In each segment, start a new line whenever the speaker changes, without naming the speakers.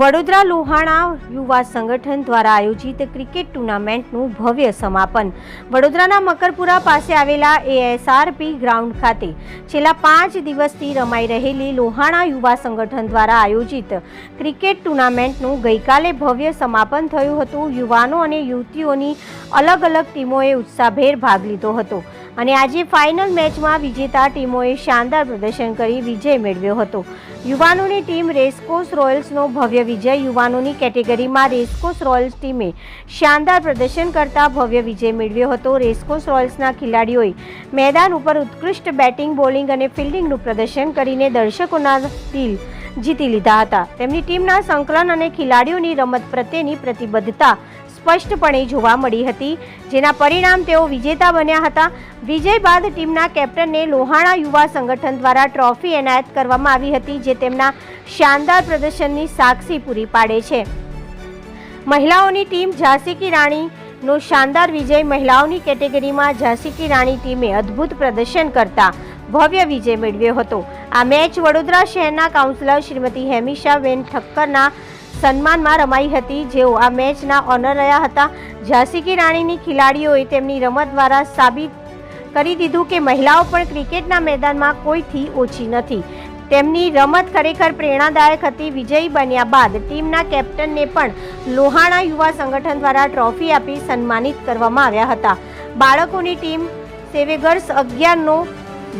વડોદરા લોહાણા યુવા સંગઠન દ્વારા આયોજિત ક્રિકેટ ટુર્નામેન્ટનું ભવ્ય સમાપન. વડોદરાના મકરપુરા પાસે આવેલા એએસઆરપી ગ્રાઉન્ડ ખાતે છેલ્લા પાંચ દિવસથી રમાઈ રહેલી લોહાણા યુવા સંગઠન દ્વારા આયોજિત ક્રિકેટ ટુર્નામેન્ટનું ગઈકાલે ભવ્ય સમાપન થયું હતું. યુવાનો અને યુવતીઓની અલગ અલગ ટીમોએ ઉત્સાહભેર ભાગ લીધો હતો. અને આજે ફાઇનલ મેચમાં વિજેતા ટીમોએ શાનદાર પ્રદર્શન કરી વિજય મેળવ્યો હતો. યુવાનોની ટીમ રેસકોર્સ રોયલ્સનો ભવ્ય વિજય યુવાનોની કેટેગરીમાં રેસકોર્સ રોયલ્સ ટીમે શાનદાર પ્રદર્શન કરતા ભવ્ય વિજય મેળવ્યો હતો. રેસકોર્સ રોયલ્સના ખેલાડીઓએ મેદાન ઉપર ઉત્કૃષ્ટ બેટિંગ, બોલિંગ અને ફિલ્ડિંગનું પ્રદર્શન કરીને દર્શકોના દિલ જીતી લીધા હતા. તેમની ટીમના સંકલન અને ખેલાડીઓની રમત પ્રત્યેની પ્રતિબદ્ધતા સ્પષ્ટપણે જોવા મળી હતી, જેના પરિણામ તેઓ વિજેતા બન્યા હતા. વિજય બાદ ટીમના કેપ્ટનને લોહાણા યુવા સંગઠન દ્વારા ટ્રોફી એનાયત કરવામાં આવી હતી, જે તેમના શાનદાર પ્રદર્શનની સાક્ષી પૂરી પાડે છે. મહિલાઓની ટીમ ઝાંસી કી રાણીનો શાનદાર વિજય મહિલાઓની કેટેગરીમાં ઝાંસી કી રાણી ટીમે અદ્ભુત પ્રદર્શન કરતા ભવ્ય વિજય મેળવ્યો હતો. આ મેચ વડોદરા શહેરના કાઉન્સિલર શ્રીમતી હેમિશાબેન ઠક્કરના સન્માનમાં રમાઈ હતી. જેઓ આ મેચના ઓનર રહ્યા હતા. ઝાંસી કી રાણીની ખેલાડીઓએ તેમની રમત દ્વારા સાબિત કરી દીધું કે મહિલાઓ પણ ક્રિકેટના મેદાનમાં કોઈથી ઓછી નથી. તેમની રમત ખરેખર પ્રેરણાદાયક હતી. વિજયી બન્યા બાદ ટીમના કેપ્ટનને પણ લોહાણા યુવા સંગઠન દ્વારા ટ્રોફી આપી સન્માનિત કરવામાં આવ્યા હતા. બાળકોની ટીમ સેવેગર્સ અગિયારનો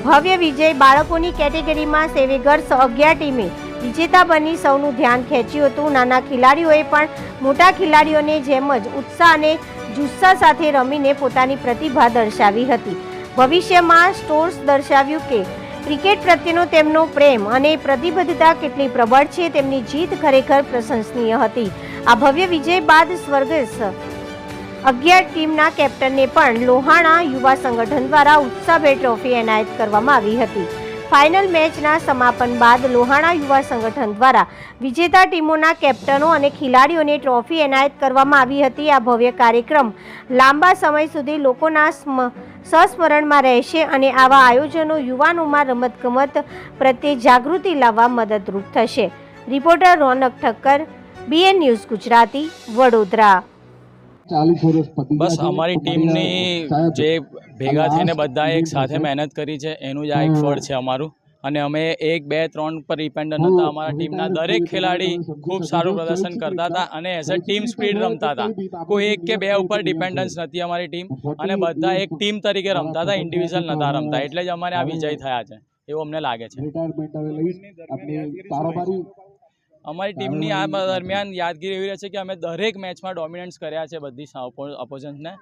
ભવ્ય વિજય બાળકોની કેટેગરીમાં સેવેગર્સ અગિયાર ટીમે વિજેતા બની સૌનું ધ્યાન ખેંચ્યું હતું. નાના ખેલાડીઓએ પણ મોટા ખેલાડીઓને જેમ જ ઉત્સાહ અને જુસ્સા સાથે રમીને પોતાની પ્રતિભા દર્શાવી હતી. ભવિષ્યમાં સ્ટોર્સ દર્શાવ્યું કે ક્રિકેટ પ્રત્યેનો તેમનો પ્રેમ અને પ્રતિબદ્ધતા કેટલી પ્રબળ છે તેમની જીત ખરેખર પ્રશંસનીય હતી. આ ભવ્ય વિજય બાદ સ્વર્ગસ્થ અગિયાર ટીમના કેપ્ટનને પણ લોહાણા યુવા સંગઠન દ્વારા ઉત્સાહભેર ટ્રોફી એનાયત કરવામાં આવી હતી. ફાઇનલ મેચના સમાપન બાદ લોહાણા યુવા સંગઠન દ્વારા વિજેતા ટીમોના કેપ્ટનો અને ખેલાડીઓને ટ્રોફી એનાયત કરવામાં આવી હતી. આ ભવ્ય કાર્યક્રમ લાંબા સમય સુધી લોકોના સ્મ- સંસ્મરણમાં રહેશે અને આવા આયોજનો યુવાનોમાં રમતગમત પ્રત્યે જાગૃતિ લાવવા મદદરૂપ થશે. Reporter Ronak Thakkar, BN news Gujarati, Vadodara.
બસ અમારી ટીમની જે ભેગા થઈને બધા એક સાથે મહેનત કરી છે એનું જ આ એક ફળ છે અમારું. અને અમે એક બે ત્રણ પર ડિપેન્ડન્ટ હતા. અમારા ટીમના દરેક ખેલાડી ખૂબ સારું પ્રદર્શન કરતા હતા અને એઝ અ ટીમ સ્પીડ રમતા હતા. કોઈ એક કે બે ઉપર ડિપેન્ડન્સ નથી અમારી ટીમ. અને બધા એક ટીમ તરીકે રમતા હતા ઇન્ડિવિજ્યુઅલ નતા રમતા. એટલે જ અમારે આ વિજય થયા છે. એવું અમને લાગે છે. અમારી ટીમની આ દરમિયાન યાદગીરી એવી રહે છે કે અમે દરેક મેચમાં ડોમિનન્સ કર્યા છે બધી ઓપોઝન્ટને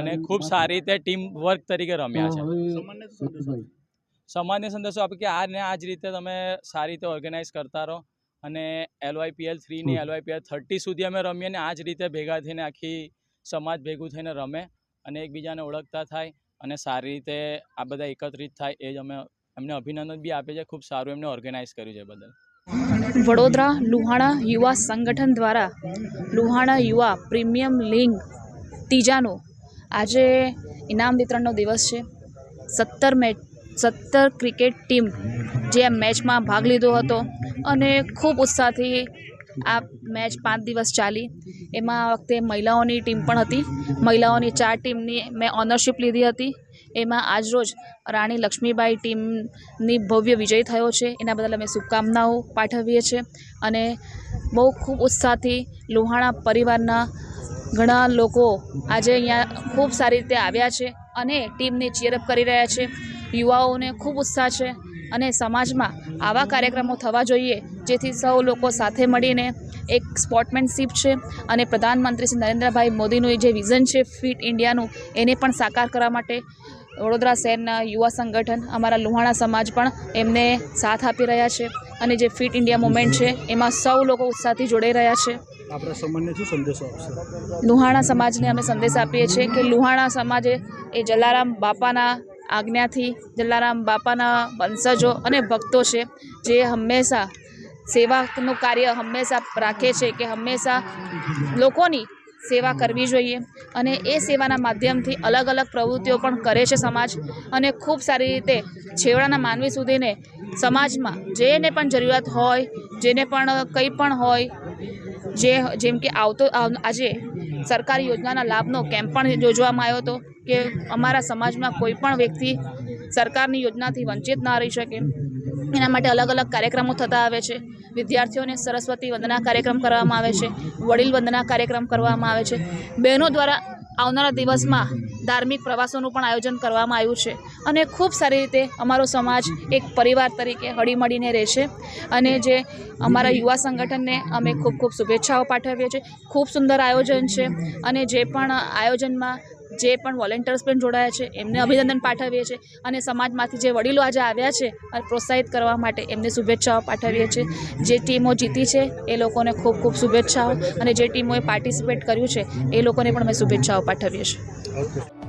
અને ખૂબ સારી રીતે ટીમ વર્ક તરીકે રમ્યા છે. સમાજને સંદેશો આપે કે આ ને આ જ રીતે તમે સારી રીતે ઓર્ગેનાઇઝ કરતા રહો. અને એલવાયપીએલ થ્રીની એલવાયપીએલ થર્ટી સુધી અમે રમીએ ને આ જ રીતે ભેગા થઈને આખી સમાજ ભેગું થઈને રમે અને એકબીજાને ઓળખતા થાય અને સારી રીતે આ બધા એકત્રિત થાય એ જ અમે એમને અભિનંદન બી આપે છે ખૂબ સારું એમને ઓર્ગેનાઇઝ કર્યું છે બદલ.
વડોદરા લુહાણા યુવા સંગઠન દ્વારા લુહાણા યુવા પ્રીમિયમ લીગ ત્રીજાનો આજે ઇનામ વિતરણનો દિવસ છે. સત્તર મેચ સત્તર ક્રિકેટ ટીમ જે મેચમાં ભાગ લીધો હતો અને ખૂબ ઉત્સાહથી આ મેચ પાંચ દિવસ ચાલી. એમાં આ વખતે મહિલાઓની ટીમ પણ હતી. મહિલાઓની ચાર ટીમની મેં ઓનરશિપ લીધી હતી. એમાં આજરોજ રાણી લક્ષ્મીબાઈ ટીમની ભવ્ય વિજય થયો છે. એના બદલ અમે શુભકામનાઓ પાઠવીએ છીએ અને બહુ ખૂબ ઉત્સાહથી લોહાણા પરિવારના ઘણા લોકો આજે અહીંયા ખૂબ સારી રીતે આવ્યા છે અને ટીમને ચીયરઅપ કરી રહ્યા છે. યુવાઓને ખૂબ ઉત્સાહ છે અને સમાજમાં આવા કાર્યક્રમો થવા જોઈએ જેથી સૌ લોકો સાથે મળીને એક સ્પોર્ટમેનશીપ છે અને પ્રધાનમંત્રી શ્રી નરેન્દ્રભાઈ મોદીનું જે વિઝન છે ફિટ ઇન્ડિયાનું એને પણ સાકાર કરવા માટે વડોદરા શહેરના યુવા સંગઠન અમારા લુહાણા સમાજ પણ એમને સાથ આપી રહ્યા છે અને જે ફિટ ઇન્ડિયા મુવમેન્ટ છે એમાં સૌ લોકો ઉત્સાહથી જોડાઈ રહ્યા છે.
આપણા સમાજને શું સંદેશો આપશે?
લુહાણા સમાજને અમે સંદેશ આપીએ છીએ કે લુહાણા સમાજે એ જલારામ બાપાના આજ્ઞાથી જલારામ બાપાના વંશજો અને ભક્તો છે જે હંમેશા સેવાનું કાર્ય હંમેશા રાખે છે કે હંમેશા લોકોની સેવા કરવી જોઈએ અને એ સેવાના માધ્યમથી અલગ અલગ પ્રવૃત્તિઓ પણ કરે છે સમાજ અને ખૂબ સારી રીતે છેવાડાના માનવી સુધીને સમાજમાં જેને પણ જરૂરિયાત હોય, જેને પણ કંઈ પણ હોય, જે જેમ કે આવતો આવ- આજે સરકારી યોજનાના લાભનો કેમ્પ પણ યોજવામાં આવ્યો હતો કે અમારા સમાજમાં કોઈ પણ વ્યક્તિ સરકારની યોજનાથી વંચિત ના રહી શકે. એના માટે અલગ અલગ કાર્યક્રમો થતા આવે છે. વિદ્યાર્થીઓને સરસ્વતી વંદના કાર્યક્રમ કરવામાં આવે છે. વડીલ વંદના કાર્યક્રમ કરવામાં આવે છે. બહેનો દ્વારા આવનારા દિવસમાં ધાર્મિક પ્રવાસોનું પણ આયોજન કરવામાં આવ્યું છે. અને ખૂબ સારી રીતે અમારો સમાજ એક પરિવાર તરીકે હળીમળીને રહેશે. અને જે અમારા યુવા સંગઠનને અમે ખૂબ ખૂબ શુભેચ્છાઓ પાઠવીએ છીએ. ખૂબ સુંદર આયોજન છે. અને જે પણ આયોજનમાં જે પણ વોલેન્ટિયર્સ પણ જોડાયા છે, એમને અભિનંદન પાઠવીએ છીએ અને સમાજમાંથી જે વડીલો આજે આવ્યા છે અને પ્રોત્સાહિત કરવા માટે એમને શુભેચ્છાઓ પાઠવીએ છીએ. જે ટીમો જીતી છે, એ લોકોને ખૂબ ખૂબ શુભેચ્છાઓ અને જે ટીમોએ પાર્ટિસિપેટ કર્યું છે, એ લોકોને પણ અમે શુભેચ્છાઓ પાઠવીએ છીએ.